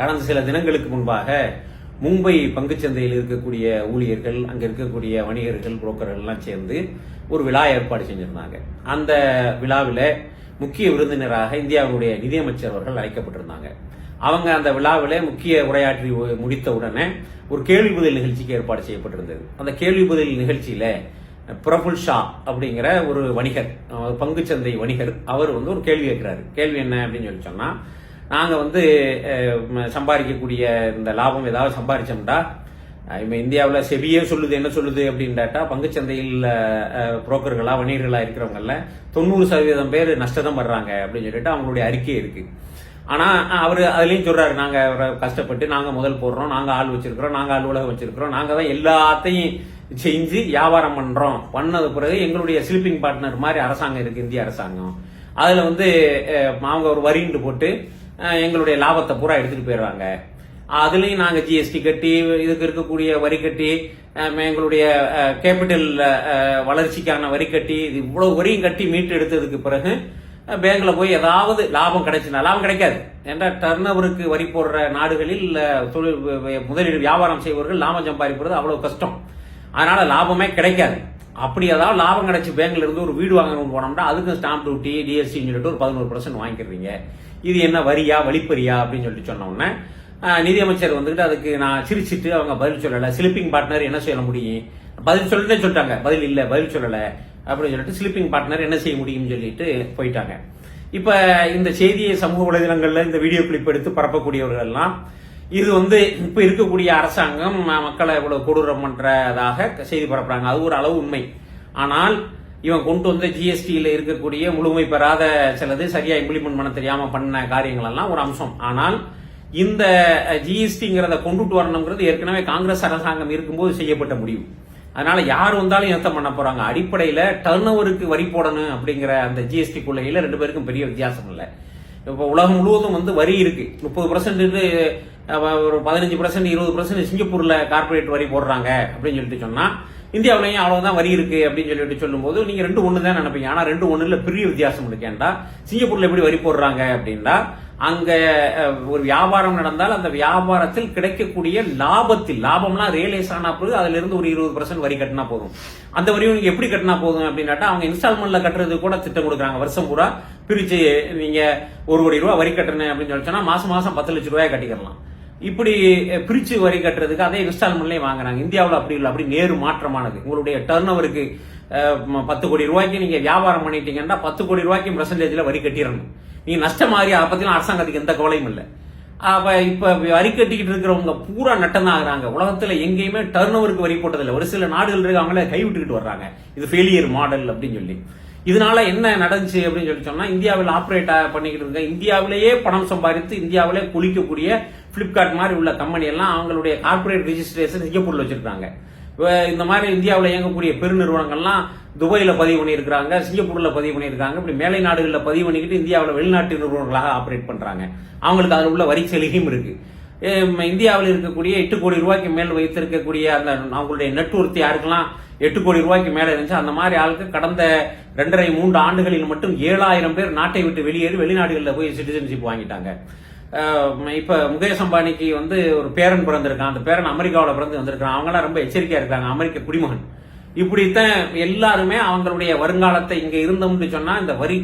கடந்த சில தினங்களுக்கு முன்பாக மும்பை பங்குச்சந்தையில் இருக்கக்கூடிய ஊழியர்கள் அங்க இருக்கக்கூடிய வணிகர்கள் புரோக்கர்கள் எல்லாம் சேர்ந்து ஒரு விழா ஏற்பாடு செஞ்சிருந்தாங்க. அந்த விழாவில் முக்கிய விருந்தினராக இந்தியாவுடைய நிதியமைச்சர் அவர்கள் அழைக்கப்பட்டிருந்தாங்க. அவங்க அந்த விழாவில் முக்கிய உரையாற்றி முடித்த உடனே ஒரு கேள்வி பதில் நிகழ்ச்சிக்கு ஏற்பாடு செய்யப்பட்டிருந்தது. அந்த கேள்வி பதில் நிகழ்ச்சியில பிரபுல் ஷா அப்படிங்கிற ஒரு வணிகர் பங்குச்சந்தை வணிகர் அவர் வந்து ஒரு கேள்வி கேட்கிறாரு. கேள்வி என்ன அப்படின்னு சொல்லி சொன்னா நாங்கள் வந்து சம்பாதிக்கக்கூடிய இந்த லாபம் ஏதாவது சம்பாதிச்சோம்டா இப்போ இந்தியாவில் செவியே சொல்லுது என்ன சொல்லுது அப்படின்டாட்டா பங்குச்சந்தையில் புரோக்கர்களாக வணிகர்களாக இருக்கிறவங்கள தொண்ணூறு சதவீதம் பேர் நஷ்டம் படுறாங்க அப்படின்னு சொல்லிட்டு அவங்களுடைய அறிக்கை இருக்குது ஆனால் அவர் அதுலேயும் சொல்கிறாரு நாங்கள் ஒரு கஷ்டப்பட்டு நாங்கள் முதல் போடுறோம் நாங்கள் ஆள் வச்சுருக்கிறோம் நாங்கள் அலுவலகம் வச்சுருக்கிறோம் நாங்கள் தான் எல்லாத்தையும் செஞ்சு வியாபாரம் பண்ணுறோம் பண்ணது பிறகு எங்களுடைய ஸ்லீப்பிங் பார்ட்னர் மாதிரி அரசாங்கம் இருக்குது இந்திய அரசாங்கம். அதில் வந்து அவங்க ஒரு வரின்ட்டு போட்டு எங்களுடைய லாபத்தை பூரா எடுத்துகிட்டு போயிடுறாங்க. அதுலேயும் நாங்கள் ஜிஎஸ்டி கட்டி இதுக்கு இருக்கக்கூடிய வரி கட்டி எங்களுடைய கேபிட்டல் வளர்ச்சிக்கான வரி கட்டி இது இவ்வளோ வரியும் கட்டி மீட்டு எடுத்ததுக்கு பிறகு அஹ், பேங்க்ல போய் ஏதாவது லாபம் கிடைச்சுனா லாபம் கிடைக்காது. ஏன்னா டர்ன் ஓவருக்கு வரி போடுற நாடுகளில் தொழில் முதலீடு வியாபாரம் செய்வர்கள் லாபம் சம்பாதிப்பது அவ்வளோ கஷ்டம். அதனால லாபமே கிடைக்காது. அப்படி ஏதாவது லாபம் கிடைச்சி பேங்க்ல இருந்து ஒரு வீடு வாங்கணும்னு போனோம்னா அதுக்கு ஸ்டாம்ப் டியூட்டி டிஎஸ்சி சொல்லிட்டு ஒரு பதினோரு பர்சன்ட் வாங்கிக்கிறீங்க. இது என்ன வரியா வழிப்பறியா அப்படின்னு சொல்லிட்டு சொன்ன உடனே நிதியமைச்சர் வந்துகிட்டு அதுக்கு நான் சிரிச்சிட்டு அவங்க பதில் சொல்லலை. ஸ்லிப்பிங் பார்ட்னர் என்ன செய்ய முடியும்? பதில் சொல்லிட்டே சொல்லிட்டாங்க. பதில் இல்லை பதில் சொல்லலை அப்படின்னு சொல்லிட்டு ஸ்லிப்பிங் பார்ட்னர் என்ன செய்ய முடியும்னு சொல்லிட்டு போயிட்டாங்க. இப்போ இந்த செய்தியை சமூக வலைதளங்களில் இந்த வீடியோ கிளிப் எடுத்து பரப்பக்கூடியவர்கள்லாம் இது வந்து இப்போ இருக்கக்கூடிய அரசாங்கம் மக்களை இவ்வளவு கொடூரம் பண்ணுறதாக செய்தி பரப்புறாங்க. அது ஒரு அளவு உண்மை. ஆனால் இவன் கொண்டு வந்த ஜிஎஸ்டியில் இருக்கக்கூடிய முழுமை பெறாத சிலது சரியா இம்ப்ளிமெண்ட் பண்ண தெரியாம பண்ண காரியங்கள் எல்லாம் ஒரு அம்சம். ஆனால் இந்த ஜிஎஸ்டிங்கிறத கொண்டுட்டு வரணுங்கிறது ஏற்கனவே காங்கிரஸ் அரசாங்கம் இருக்கும்போது செய்யப்பட்ட முடிவு. அதனால யார் வந்தாலும் எத்தனை பண்ண போறாங்க. அடிப்படையில் டர்ன் ஓவருக்கு வரி போடணும் அப்படிங்கிற அந்த ஜிஎஸ்டி கொள்கையில ரெண்டு பேருக்கும் பெரிய வித்தியாசம் இல்லை. இப்போ உலகம் முழுவதும் வந்து வரி இருக்கு. முப்பது பர்சன்ட் ஒரு பதினஞ்சு பர்சன்ட் இருபது பர்சன்ட் சிங்கப்பூர்ல கார்பரேட் வரி போடுறாங்க அப்படின்னு சொல்லிட்டு சொன்னா இந்தியாவிலையும் அவ்வளவுதான் வரி இருக்கு அப்படின்னு சொல்லிட்டு சொல்லும்போது நீங்க ரெண்டு ஒன்று தான் நினைப்பீங்க. ஆனா ரெண்டு ஒண்ணுல பெரிய வித்தியாசம் இருக்கேன்டா சிங்கப்பூர்ல எப்படி வரி போடுறாங்க அப்படின்னா அங்க ஒரு வியாபாரம் நடந்தால் அந்த வியாபாரத்தில் கிடைக்கக்கூடிய லாபத்தில் லாபம்லாம் ரியலைஸ் ஆனா பிறகு அதுல இருந்து ஒரு இருபது பர்சன்ட் வரி கட்டினா போதும். அந்த வரியும் நீங்க எப்படி கட்டினா போதும் அப்படின்னாட்டா அவங்க இன்ஸ்டால்மெண்ட்ல கட்டுறது கூட திட்டம் கொடுக்குறாங்க. வருஷம் பூரா பிரிச்சு நீங்க ஒரு கோடி ரூபாய் வரி கட்டணும் அப்படின்னு சொல்லி சொன்னா மாசம் மாசம் பத்து லட்சம் ரூபாய் கட்டிக்கலாம் இப்படி பிரிச்சு வரி கட்டுறதுக்கு அதே இன்ஸ்டால்மெண்ட்லேயே வாங்குறாங்க. இந்தியாவில் அப்படி இல்லை. அப்படி நேரு மாற்றமானது. உங்களுடைய டர்ன் ஓவருக்கு பத்து கோடி ரூபாய்க்கு நீங்கள் வியாபாரம் பண்ணிட்டீங்கன்னா பத்து கோடி ரூபாய்க்கு பர்சன்டேஜில் வரி கட்டிடணும். நீங்கள் நஷ்டம் மாறி அதை பற்றிலாம் அரசாங்கத்துக்கு எந்த கவலையும் இல்லை. அப்போ இப்போ வரி கட்டிக்கிட்டு இருக்கிறவங்க பூரா நட்டம் தான் ஆகுறாங்க எங்கேயுமே டர்ன் ஓவருக்கு வரி போட்டதில்லை. ஒரு சில நாடுகள் இருக்கு அவங்கள கை விட்டுக்கிட்டு வர்றாங்க. இது ஃபெயிலியர் மாடல் அப்படின்னு சொல்லி. இதனால என்ன நடந்துச்சு அப்படின்னு சொல்லி சொன்னா இந்தியாவில் ஆப்ரேட் பண்ணிக்கிட்டு இருக்க இந்தியாவிலேயே பணம் சம்பாதித்து இந்தியாவிலே குளிக்கக்கூடிய ஃப்ளிப்கார்ட் மாதிரி உள்ள கம்பெனி எல்லாம் அவங்களுடைய கார்பரேட் ரிஜிஸ்ட்ரேஷன் சிங்கப்பூர்ல வச்சிருக்காங்க. இந்த மாதிரி இந்தியாவில் இயங்கக்கூடிய பெருநிறுவனங்கள்லாம் துபாயில் பதிவு பண்ணியிருக்காங்க சிங்கப்பூரில் பதிவு பண்ணியிருக்காங்க இப்படி மேலை நாடுகளில் பதிவு பண்ணிக்கிட்டு இந்தியாவில் வெளிநாட்டு நிறுவனங்களாக ஆப்ரேட் பண்ணுறாங்க அவங்களுக்கு அதில் உள்ள வரி சலுகையும் இருக்குது இந்தியாவில் இருக்கக்கூடிய எட்டு கோடி ரூபாய்க்கு மேல் வைத்திருக்கக்கூடிய அந்த அவங்களுடைய நெட்ஒர்த் யாருக்கெல்லாம் எட்டு கோடி ரூபாய்க்கு மேலே இருந்துச்சு அந்த மாதிரி ஆளுக்கு கடந்த ரெண்டரை மூன்று ஆண்டுகளில் மட்டும் ஏழாயிரம் பேர் நாட்டை விட்டு வெளியேறி வெளிநாடுகளில் போய் சிட்டிசன்ஷிப் வாங்கிட்டாங்க. இப்போ முகேஷ் அம்பானிக்கு வந்து ஒரு பேரன் பிறந்திருக்கான். அந்த பேரன் அமெரிக்காவில் பிறந்து வந்திருக்கான் அவங்களாம் ரொம்ப எச்சரிக்கையாக இருக்காங்க. அமெரிக்க குடிமகன். இப்படித்தான் எல்லாருமே அவங்களுடைய வருங்காலத்தை இங்கே இருந்தோம்னு சொன்னால் இந்த வரி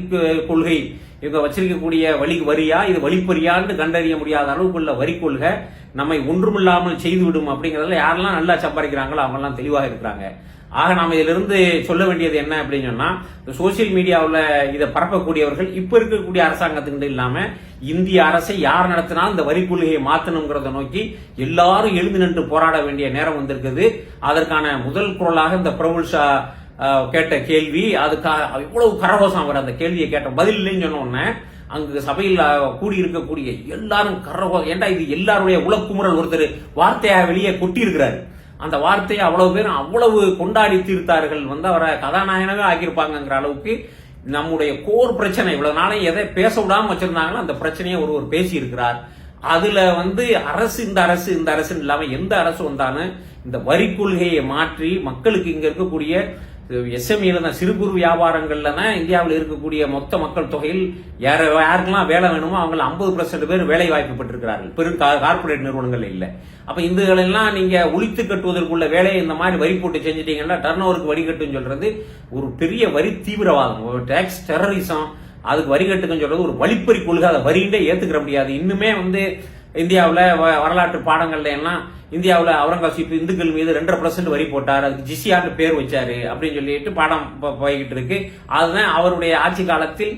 கொள்கை இவங்க வச்சிருக்கக்கூடிய வழி வரியா இது வழிப்பறியான்னு கண்டறிய முடியாத அளவுக்குள்ள வரி கொள்கை நம்மை ஒன்றுமில்லாமல் செய்துவிடும் அப்படிங்கிறதுல யாரெல்லாம் நல்லா சம்பாதிக்கிறாங்களோ அவங்கெல்லாம் தெளிவாக இருக்கிறாங்க. ஆக நாம் இதிலிருந்து சொல்ல வேண்டியது என்ன அப்படின்னு சொன்னால் இந்த சோசியல் மீடியாவில் இதை பரப்பக்கூடியவர்கள் இப்போ இருக்கக்கூடிய அரசாங்கத்துக்கு இல்லாமல் இந்திய அரசை யார் நடத்தினாலும் இந்த வரி கொள்கையை மாற்றணுங்கிறத நோக்கி எல்லாரும் எழுந்து நின்று போராட வேண்டிய நேரம் வந்திருக்குது. அதற்கான முதல் குரலாக இந்த பிரபுல் ஷா கேட்ட கேள்வி அதுக்காக இவ்வளவு கரகோஷம் அவர் அந்த கேள்வியை கேட்ட பதில் இல்லைன்னு சொன்ன உடனே அங்கு சபையில் கூடியிருக்கக்கூடிய எல்லாரும் கரகோசம் ஏண்டா இது எல்லாருடைய உலக்குமுறல் ஒருத்தர் வார்த்தையாக வெளியே கொட்டி இருக்கிறாரு அந்த வார்த்தையை அவ்வளவு பேரும் அவ்வளவு கொண்டாடி தீர்த்தார்கள். வந்து அவரை கதாநாயகனாவே ஆக்கியிருப்பாங்கங்கிற அளவுக்கு நம்முடைய கோர் பிரச்சனை இவ்வளவு நாளையும் எதை பேச விடாம வச்சிருந்தாங்களோ அந்த பிரச்சனையை ஒருவர் பேசியிருக்கிறார். அதுல வந்து அரசு இந்த அரசு இந்த அரசுன்னு இல்லாம எந்த அரசு வந்தாலும் இந்த வரி கொள்கையை மாற்றி மக்களுக்கு இங்க இருக்கக்கூடிய எஸ்எம்இல தான் சிறு குறு வியாபாரங்கள்ல தான் இந்தியாவில் இருக்கக்கூடிய மொத்த மக்கள் தொகையில் யார யாருக்கெல்லாம் வேலை வேணுமோ அவங்க ஐம்பது பர்சன்ட் பேர் வேலை வாய்ப்பு பெற்றிருக்கிறார்கள். பெரும் கார்பரேட் கார்ப்பரேட் நிறுவனங்கள் இல்லை. அப்ப இந்த நீங்க ஒழித்து கட்டுவதற்குள்ள வேலையை இந்த மாதிரி வரி போட்டு செஞ்சிட்டீங்கன்னா டர்ன் ஓவருக்கு வரி கட்டுன்னு சொல்றது ஒரு பெரிய வரி தீவிரவாதம். டேக்ஸ் டெரரிசம் அதுக்கு வரி கட்டுக்குன்னு சொல்றது ஒரு வழிப்பறி கொள்கை. அதை வரிண்டே ஏத்துக்கிற முடியாது. இன்னுமே வந்து இந்தியாவில் வரலாற்று பாடங்கள்ல எல்லாம் இந்தியாவில் அவுரங்கசீப் இந்துக்கள் மீது ரெண்டரை பர்சன்ட் வரி போட்டார். அதுக்கு ஜிசியான்னு பேர் வச்சாரு அப்படின்னு சொல்லிட்டு பாடம் போய்கிட்டு இருக்கு. அதுதான் அவருடைய ஆட்சி காலத்தில்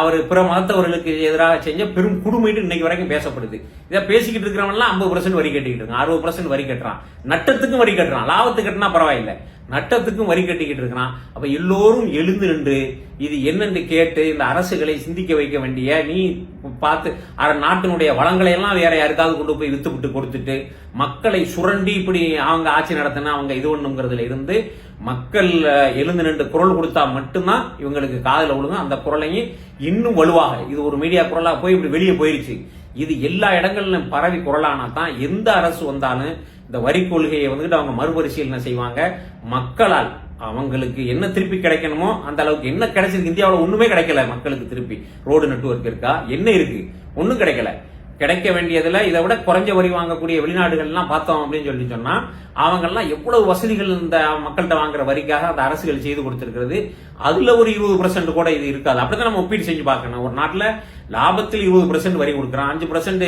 அவர் பிற மதத்தவர்களுக்கு எதிராக செஞ்ச பெரும் குடுமைட்டு இன்னைக்கு வரைக்கும் பேசப்படுது. இதை பேசிக்கிட்டு இருக்கிறவன்லாம் ஐம்பது பர்சன்ட் வரி கட்டிக்கிட்டு இருக்கான். அறுபது பர்சன்ட் வரி கட்டுறான். நட்டத்துக்கும் வரி கட்டுறான். லாபத்துக்கு கட்டினா பரவாயில்லை. நட்டத்துக்கும் வரி கட்டிக்கிட்டு இருக்கிறான். அப்ப எல்லோரும் எழுந்து நின்று இது என்னென்று கேட்டு இந்த அரசுகளை சிந்திக்க வைக்க வேண்டிய நீ பார்த்து அர- நாட்டினுடைய வளங்களை எல்லாம் வேற யாருக்காவது கொண்டு போய் வித்து விட்டு கொடுத்துட்டு மக்களை சுரண்டி இப்படி அவங்க ஆட்சி நடத்தினா அவங்க இது ஒண்ணுங்கிறதுல இருந்து மக்கள் எழுந்து நின்று குரல் கொடுத்தா மட்டும்தான் இவங்களுக்கு காதில் விழுங்க அந்த குரலையும் இன்னும் வலுவாக இது ஒரு மீடியா குரலா போய் இப்படி வெளியே போயிருச்சு. இது எல்லா இடங்களிலும் பரவி குரலானா தான் எந்த அரசு வந்தாலும் இந்த வரி கொள்கையை வந்துட்டு அவங்க மறுபரிசீலனை செய்வாங்க. மக்களால் அவங்களுக்கு என்ன திருப்பி கிடைக்கணுமோ அந்த அளவுக்கு என்ன கிடைச்சிருக்கு இந்தியாவில் ஒண்ணுமே கிடைக்கல மக்களுக்கு திருப்பி. ரோடு நெட்வொர்க் இருக்கா? என்ன இருக்கு? ஒன்றும் கிடைக்கல. கிடைக்க வேண்டியதுல இதை விட குறைஞ்ச வரி வாங்கக்கூடிய வெளிநாடுகள்லாம் பார்த்தோம் அப்படின்னு சொல்லி சொன்னா அவங்கெல்லாம் எவ்வளவு வசதிகள் இந்த மக்கள்கிட்ட வாங்குற வரிக்காக அந்த அரசுகள் செய்து கொடுத்திருக்கிறது. அதுல ஒரு இருபது பர்சன்ட் கூட இது இருக்காது. அப்படிதான் நம்ம ஒப்பீடு செஞ்சு பார்க்கணும். ஒரு நாட்டில் லாபத்தில் இருபது பர்சன்ட் வரி கொடுக்குறான் அஞ்சு பர்சன்ட்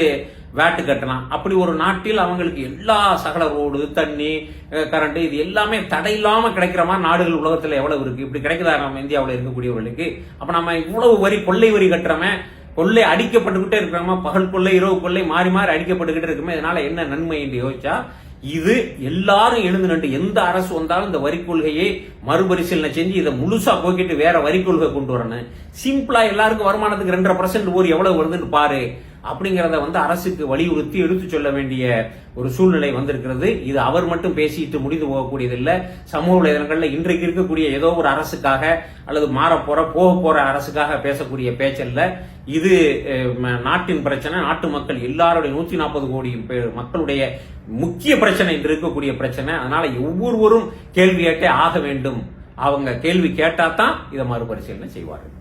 வேட்டு கட்டலாம். அப்படி ஒரு நாட்டில் அவங்களுக்கு எல்லா சகல ரோடு தண்ணி கரண்ட் இது எல்லாமே தடையில்லாமல் கிடைக்கிற மாதிரி நாடுகள் உலகத்தில் எவ்வளவு இருக்கு? இப்படி கிடைக்குதா? நம்ம இந்தியாவில் இருக்கக்கூடியவர்களுக்கு. அப்ப நம்ம இவ்வளவு வரி கொள்ளை வரி கட்டுறோமே கொள்ளை அடிக்கப்பட்டுக்கிட்டே இருக்கிறோமா பகல் கொள்ளை இரவு கொள்ளை மாறி மாறி அடிக்கப்பட்டுக்கிட்டே இருக்குமே இதனால என்ன நன்மை என்று யோசிச்சா இது எல்லாரும் எழுந்து நின்று எந்த அரசு வந்தாலும் இந்த வரி கொள்கையை மறுபரிசீலனை செஞ்சு இதை முழுசா போக்கிட்டு வேற வரி கொள்கை கொண்டு வரணும். சிம்பிளா எல்லாருக்கும் வருமானத்துக்கு ரெண்டரை பர்சன்ட் ஊர் எவ்வளவு வருதுன்னு பாரு. அப்படிங்கிறத வந்து அரசுக்கு வலியுறுத்தி எடுத்து சொல்ல வேண்டிய ஒரு சூழ்நிலை வந்திருக்கிறது. இது அவர் மட்டும் பேசிட்டு முடிந்து போகக்கூடியதில்லை. சமூக வலைதளங்களில் இன்றைக்கு இருக்கக்கூடிய ஏதோ ஒரு அரசுக்காக அல்லது மாறப்போற போக போற அரசுக்காக பேசக்கூடிய பேச்சல்ல. இது நாட்டின் பிரச்சனை நாட்டு மக்கள் எல்லாருடைய நூத்தி நாற்பது கோடி பேர் மக்களுடைய முக்கிய பிரச்சனை இன்று இருக்கக்கூடிய பிரச்சனை. அதனால ஒவ்வொருவரும் கேள்வி கேட்டே ஆக வேண்டும். அவங்க கேள்வி கேட்டால் தான் இதை மறுபரிசீலனை செய்வார்கள்.